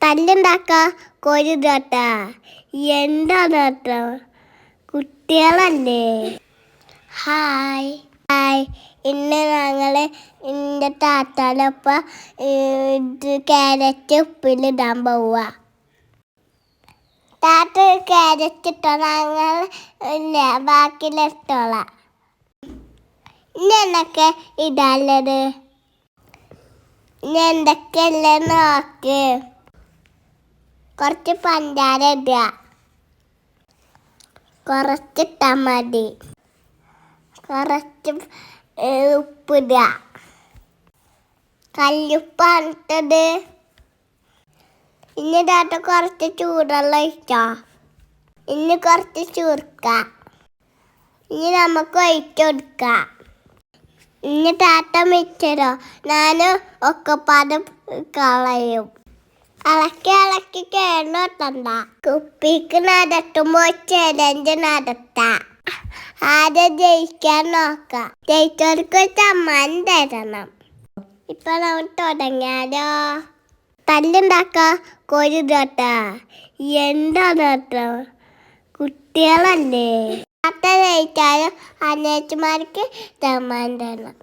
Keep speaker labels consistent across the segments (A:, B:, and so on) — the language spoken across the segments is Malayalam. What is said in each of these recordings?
A: തല്ലുണ്ടാക്ക കോഴി കേട്ടാ എന്താണ് കേട്ടോ കുട്ടികളല്ലേ? ഹായ്. ഹായ്. ഇന്ന് ഞങ്ങൾ എന്റെ താത്താനൊപ്പം ഇത് ക്യാരറ്റ് ഉപ്പിലിടാൻ പോവുക താത്ത ക്യാരറ്റ് ഇട്ടോ? ഞങ്ങൾ ഇല്ല? ഇനി എന്നൊക്കെ ഇടാനുള്ളത്? ഇനി എന്തൊക്കെയല്ലേ നോക്ക്. കുറച്ച് പഞ്ചാര ഇടുക. കുറച്ചിട്ടാൽ കുറച്ച് ഉപ്പിടുക കല്ലുപ്പാണ് ഇട്ടത് ഇനി കുറച്ച് ചൂടുള്ള ഇഷ്ടോ ഇനി കുറച്ച് ചുരുക്ക ഇനി നമുക്ക് ഒഴിച്ചു കൊടുക്കാം. ഇനി താത്ത ഞാൻ ഒക്കെ പദം കളയും. ഇളക്കി ഇളക്കി കേടോട്ടണ്ട കുപ്പിക്ക് നടത്തുമ്പോ ചലഞ്ച് നടത്താം. ആദ്യം ജയിക്കാൻ നോക്കാം. ജയിച്ചവർക്ക് സമ്മാനം തരണം. ഇപ്പൊ നമ്മൾ തുടങ്ങിയാലോ? തല്ലുണ്ടാക്ക? കോഴി കേട്ടാ എന്താണ് കേട്ടോ കുട്ടികളല്ലേ? അത്ത ജയിച്ചാലും അനേച്ചുമാർക്ക് സമ്മാനം തരണം.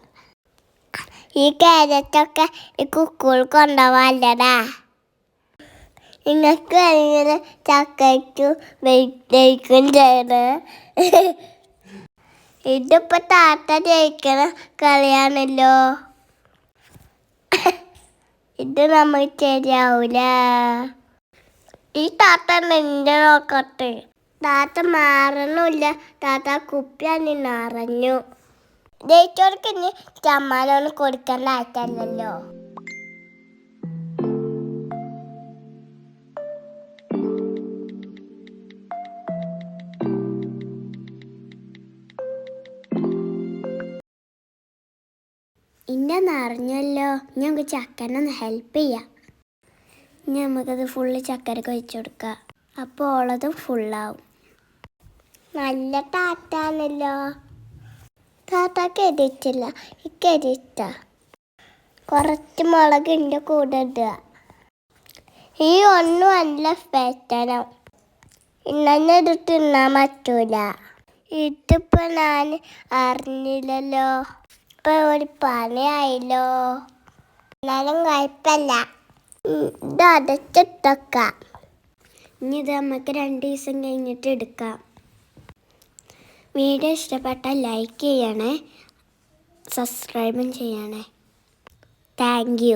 A: ഈ കാരറ്റൊക്കെ ഈ കുക്കുകൾ കൊണ്ടുപോകാല്ലടാ. നിങ്ങൾക്ക് ഇങ്ങനെ ചക്കയ്ക്കും വെയിറ്റേക്കും ചെയ്ത് ഇതിപ്പോ താത്ത ജയിക്കണ കളിയാണല്ലോ. ഇത് നമുക്ക് ശരിയാവൂല. ഈ താത്ത നിന്റെ നോക്കട്ടെ. താത്ത മാറണില്ല. താത്ത കുപ്പിയാണ് നിറഞ്ഞു. ജയിച്ചവർക്ക് ഇനി ചമ്മാനൊന്നും കൊടുക്കേണ്ട ആയിട്ടല്ലല്ലോ ഇന്റെ നിറഞ്ഞല്ലോ ഞങ്ങൾക്ക് ചക്കനൊന്ന് ഹെൽപ്പ് ചെയ്യാം. ഇനി നമുക്കത് ഫുള്ള് ചക്കരക്ക് വെച്ച് കൊടുക്കാം. അപ്പോൾ ഉള്ളതും ഫുള്ളാവും നല്ല ടാറ്റാണല്ലോ. താത്താക്ക് എരിച്ചില്ല എനിക്ക് എരിച്ച കുറച്ച് മുളക് എന്റെ കൂടെ ഇടുക ഈ ഒന്നും നല്ല പേറ്റനം ഇന്നെ ഇത് തിന്നാൻ പറ്റൂല. ഇതിപ്പോ ഞാൻ അറിഞ്ഞില്ലല്ലോ. ഒരു പണിയായല്ലോ. എന്നാലും കുഴപ്പമില്ല. ഇത് അടച്ചിട്ടൊക്കാം ഇനി ഇത് നമുക്ക് രണ്ട് ദിവസം കഴിഞ്ഞിട്ട് എടുക്കാം. വീഡിയോ ഇഷ്ടപ്പെട്ടാൽ ലൈക്ക് ചെയ്യണേ. സബ്സ്ക്രൈബും ചെയ്യണേ. Thank you.